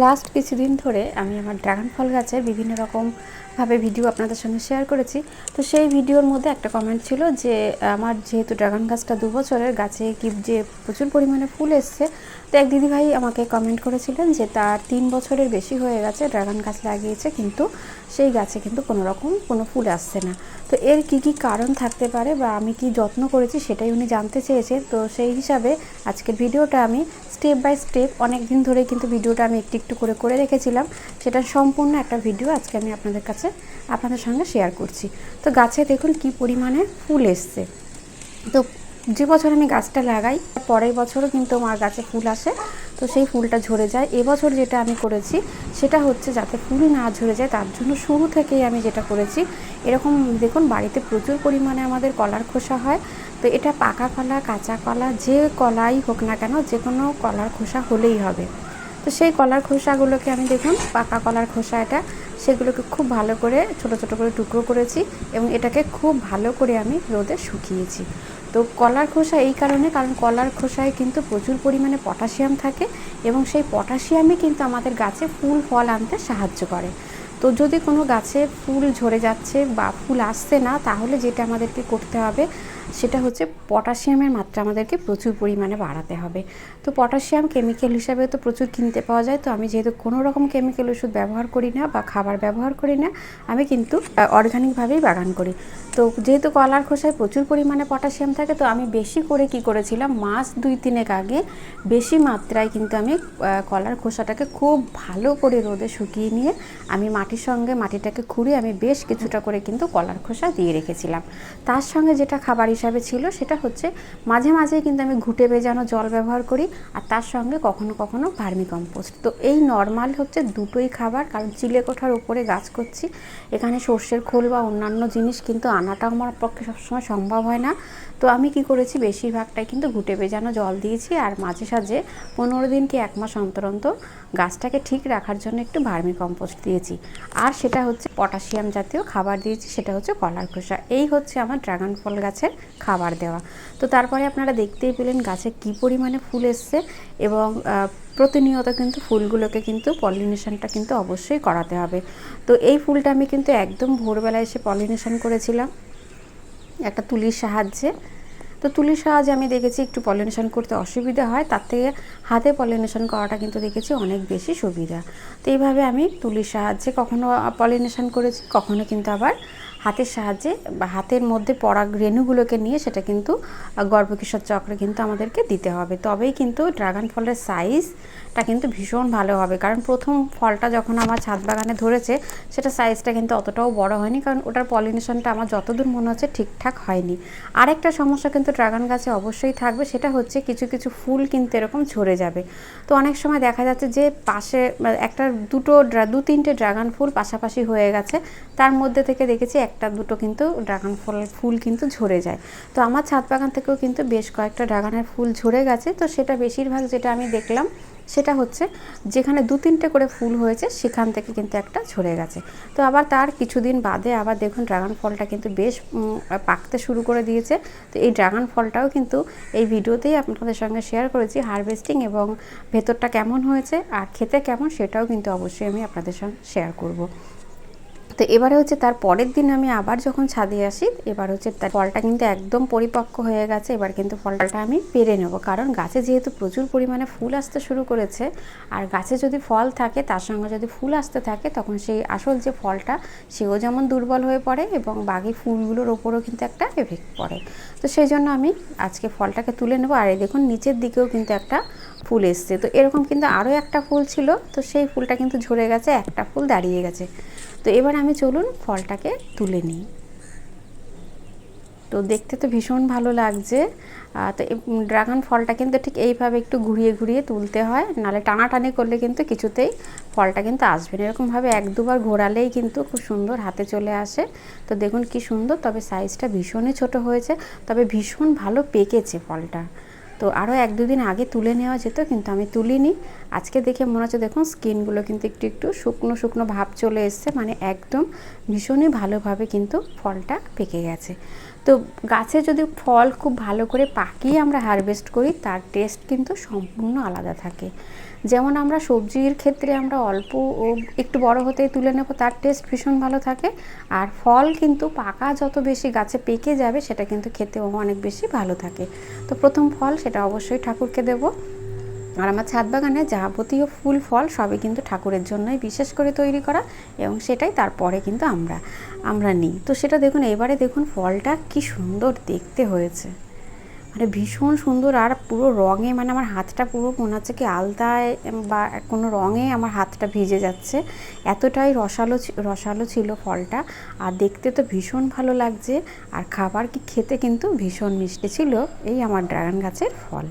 Last কিছুদিন ধরে আমি আমার ড্রাগন ফল গাছে বিভিন্ন রকমভাবে ভিডিও আপনাদের সঙ্গে শেয়ার করেছি। তো সেই ভিডিওর মধ্যে একটা কমেন্ট ছিল যে, আমার যেহেতু ড্রাগন গাছটা দু বছরের গাছে কি যে প্রচুর পরিমাণে ফুল এসছে, তো এক দিদিভাই আমাকে কমেন্ট করেছিলেন যে, তার তিন বছরের বেশি হয়ে গেছে, ড্রাগন গাছ লাগিয়েছে, কিন্তু সেই গাছে কিন্তু কোনো রকম কোনো ফুল আসছে না। তো এর কি কি কারণ থাকতে পারে বা আমি কি যত্ন করেছি সেটাই উনি জানতে চেয়েছেন। তো সেই হিসাবে আজকের ভিডিওটা আমি স্টেপ বাই স্টেপ অনেক দিন ধরে কিন্তু ভিডিওটা আমি একটু একটু করে করে রেখেছিলাম। সেটা সম্পূর্ণ একটা ভিডিও আজকে আমি আপনাদের কাছে আপনাদের সঙ্গে শেয়ার করছি। তো গাছে দেখুন কি পরিমাণে ফুল এসছে। তো যে বছর আমি গাছটা লাগাই, পরের বছরও কিন্তু আমার গাছে ফুল আসে। তো সেই ফুলটা ঝরে যায়। এবছর যেটা আমি করেছি, সেটা হচ্ছে যাতে ফুল না ঝরে যায়, তার জন্য শুরু থেকেই আমি যেটা করেছি, এরকম দেখুন বাড়িতে প্রচুর পরিমাণে আমাদের কলার খোসা হয়। তো এটা পাকা কলা, কাঁচা কলা, যে কলাই হোক না কেন যে কোনো কলার খোসা হলেই হবে। তো সেই কলার খোসাগুলোকে আমি দেখুন, পাকা কলার খোসা এটা, সেগুলোকে খুব ভালো করে, ছোট ছোট করে টুকরো করেছি এবং এটাকে খুব ভালো করে আমি রোদে শুকিয়েছি। তো কলার খোসা এই কারণে, কারণ কলার খোসায় কিন্তু প্রচুর পরিমাণে পটাশিয়াম থাকে এবং সেই পটাশিয়ামই কিন্তু আমাদের গাছে ফুল, ফল আনতে সাহায্য করে। তো যদি কোনো গাছে ফুল ঝরে যাচ্ছে বা ফুল আসছে না, তাহলে যেটা আমাদেরকে করতে হবে সেটা হচ্ছে পটাশিয়ামের মাত্রা আমাদেরকে প্রচুর পরিমাণে বাড়াতে হবে। তো পটাশিয়াম কেমিক্যাল হিসাবে তো প্রচুর কিনতে পাওয়া যায়। তো আমি যেহেতু কোনো রকম কেমিক্যাল ওষুধ ব্যবহার করি না বা খাবার ব্যবহার করি না, আমি কিন্তু অর্গানিকভাবেই বাগান করি। তো যেহেতু কলার খোসায় প্রচুর পরিমাণে পটাশিয়াম থাকে, তো আমি বেশি করে কি করেছিলাম, মাস দুই তিনেক আগে বেশি মাত্রায় কিন্তু আমি কলার খোসাটাকে খুব ভালো করে রোদে শুকিয়ে নিয়ে আমি মাটির সঙ্গে মাটিটাকে খুঁড়ে আমি বেশ কিছুটা করে কিন্তু কলার খোসা দিয়ে রেখেছিলাম। তার সঙ্গে যেটা খাবার হিসাবে ছিল, সেটা হচ্ছে মাঝে মাঝে কিন্তু আমি ঘুটে বেজানো জল ব্যবহার করি আর তার সঙ্গে কখনো কখনো ভার্মি কম্পোস্ট তো এই নর্মাল হচ্ছে দুটোই খাবার, কারণ চিলে কোঠার উপরে গাছ করছি। এখানে সর্ষের খোল বা অন্যান্য জিনিস কিন্তু আনাটা আমার পক্ষে সবসময় সম্ভব হয় না। তো আমি কি করেছি? বেশিরভাগটাই কিন্তু ঘুটে ভেজানো জল দিয়েছি আর মাঝে সাঝে পনেরো দিন কি এক মাস অন্তর অন্তর গাছটাকে ঠিক রাখার জন্য একটু ভার্মি কম্পোস্ট দিয়েছি। আর সেটা হচ্ছে পটাশিয়াম জাতীয় খাবার দিয়েছি, সেটা হচ্ছে কলার খোসা। এই হচ্ছে আমার ড্রাগন ফল গাছের খাবার দেওয়া। তো তারপরে আপনারা দেখতেই পেলেন গাছে কি পরিমাণে ফুল এসছে এবং প্রতিনিয়ত কিন্তু ফুলগুলোকে কিন্তু পলিনেশনটা কিন্তু অবশ্যই করাতে হবে। তো এই ফুলটা আমি কিন্তু একদম ভোরবেলা এসে পলিনেশন করেছিলাম। একটা তুলির সাহায্যে। তো তুলির সাহায্যে আমি দেখেছি একটু পলিনেশন করতে অসুবিধা হয়, তার থেকে হাতে পলিনেশন করাটা কিন্তু দেখেছি অনেক বেশি সুবিধা। তো এইভাবে আমি তুলির সাহায্যে কখনো পলিনেশন করেছি, কখনো কিন্তু আবার হাতের সাহায্যে বা হাতের মধ্যে পরাগ রেণুগুলোকে নিয়ে সেটা কিন্তু গর্ভকিশোর চক্রে কিন্তু আমাদেরকে দিতে হবে। তবেই কিন্তু ড্রাগন ফলের সাইজটা কিন্তু ভীষণ ভালো হবে। কারণ প্রথম ফলটা যখন আমার ছাদ বাগানে ধরেছে, সেটা সাইজটা কিন্তু অতটাও বড় হয়নি। কারণ ওটার পলিনেশনটা আমার যতদূর মনে হচ্ছে ঠিকঠাক হয়নি। আরেকটা সমস্যা কিন্তু ড্রাগন গাছে অবশ্যই থাকবে, সেটা হচ্ছে কিছু কিছু ফুল কিন্তু এরকম ঝরে যাবে। তো অনেক সময় দেখা যাচ্ছে যে পাশে একটা দুটো দু তিনটে ড্রাগন ফুল পাশাপাশি হয়ে গেছে। তার মধ্যে থেকে দেখেছি একটা দুটো কিন্তু ড্রাগন ফল ফুল কিন্তু ঝরে যায়। তো আমার ছাদ বাগান থেকেও কিন্তু বেশ কয়েকটা ড্রাগনের ফুল ঝরে গেছে। তো সেটা বেশিরভাগ যেটা আমি দেখলাম, সেটা হচ্ছে যেখানে দু তিনটে করে ফুল হয়েছে, সেখান থেকে কিন্তু একটা ঝরে গেছে। তো আবার তার কিছুদিন বাদে আবার দেখুন ড্রাগন ফলটা কিন্তু বেশ পাকতে শুরু করে দিয়েছে। তো এই ড্রাগন ফলটাও কিন্তু এই ভিডিওতেই আপনাদের সঙ্গে শেয়ার করেছি হারভেস্টিং এবং ভেতরটা কেমন হয়েছে আর খেতে কেমন সেটাও কিন্তু অবশ্যই আমি আপনাদের সঙ্গে শেয়ার করব। তো এবারে হচ্ছে তার পরের দিন আমি আবার যখন ছাদে আসি, এবার হচ্ছে তার ফলটা কিন্তু একদম পরিপক্ক হয়ে গেছে। এবার কিন্তু ফলটা আমি পেরে নেব। কারণ গাছে যেহেতু প্রচুর পরিমাণে ফুল আসতে শুরু করেছে, আর গাছে যদি ফল থাকে, তার সঙ্গে যদি ফুল আসতে থাকে, তখন সেই আসল যে ফলটা, সেও যেমন দুর্বল হয়ে পড়ে এবং বাকি ফুলগুলোর ওপরও কিন্তু একটা এফেক্ট পড়ে। তো সেই জন্য আমি আজকে ফলটাকে তুলে নেব। আর এই দেখুন, নিচের দিকেও কিন্তু একটা ফুল এসছে। তো এরকম কিন্তু আরও একটা ফুল ছিল। তো সেই ফুলটা কিন্তু ঝরে গেছে, একটা ফুল দাঁড়িয়ে গেছে। তো এবার আমি চলুন ফলটাকে তুলে নিই। তো দেখতে তো ভীষণ ভালো লাগছে। তো ড্রাগন ফলটা কিন্তু ঠিক এইভাবে একটু ঘুরিয়ে ঘুরিয়ে তুলতে হয়। নালে টানাটানি করলে কিন্তু কিছুতেই ফলটা কিন্তু আসবে না। এরকমভাবে এক দুবার ঘোরালেই কিন্তু খুব সুন্দর হাতে চলে আসে। তো দেখুন কি সুন্দর, তবে সাইজটা ভীষণই ছোট হয়েছে। তবে ভীষণ ভালো পেকেছে ফলটা। তো আরও এক দুদিন আগে তুলে নেওয়া যেত, কিন্তু আমি তুলিনি। আজকে দেখে মনে হচ্ছে, দেখুন, স্কিনগুলো কিন্তু একটু একটু শুকনো শুকনো ভাব চলে এসছে মানে একদম ভীষণই ভালোভাবে কিন্তু ফলটা পেকে গেছে। তো গাছে যদি ফল খুব ভালো করে পাকিয়ে আমরা হারভেস্ট করি, তার টেস্ট কিন্তু সম্পূর্ণ আলাদা থাকে। যেমন আমরা সবজির ক্ষেত্রে আমরা অল্প ও একটু বড় হতেই তুলে নেব, তার টেস্ট ভীষণ ভালো থাকে। আর ফল কিন্তু পাকা যত বেশি গাছে পেকে যাবে, সেটা কিন্তু খেতেও অনেক বেশি ভালো থাকে। তো প্রথম ফল সেটা অবশ্যই ঠাকুরকে দেবো। আর আমার ছাদ বাগানে যাবতীয় ফুল, ফল সবই কিন্তু ঠাকুরের জন্যই বিশেষ করে তৈরি করা এবং সেটাই তারপরে কিন্তু আমরা আমরা নিই। তো সেটা দেখুন, এবারে দেখুন ফলটা কি সুন্দর দেখতে হয়েছে। মানে ভীষণ সুন্দর আর পুরো রঙে মানে আমার হাতটা পুরো মনে হচ্ছে কি আলতায় বা কোনো রঙে আমার হাতটা ভিজে যাচ্ছে। এতটাই রসালো রসালো ছিল ফলটা। আর দেখতে তো ভীষণ ভালো লাগছে। আর খাবার কি খেতে কিন্তু ভীষণ মিষ্টি ছিল এই আমার ড্রাগন গাছের ফল।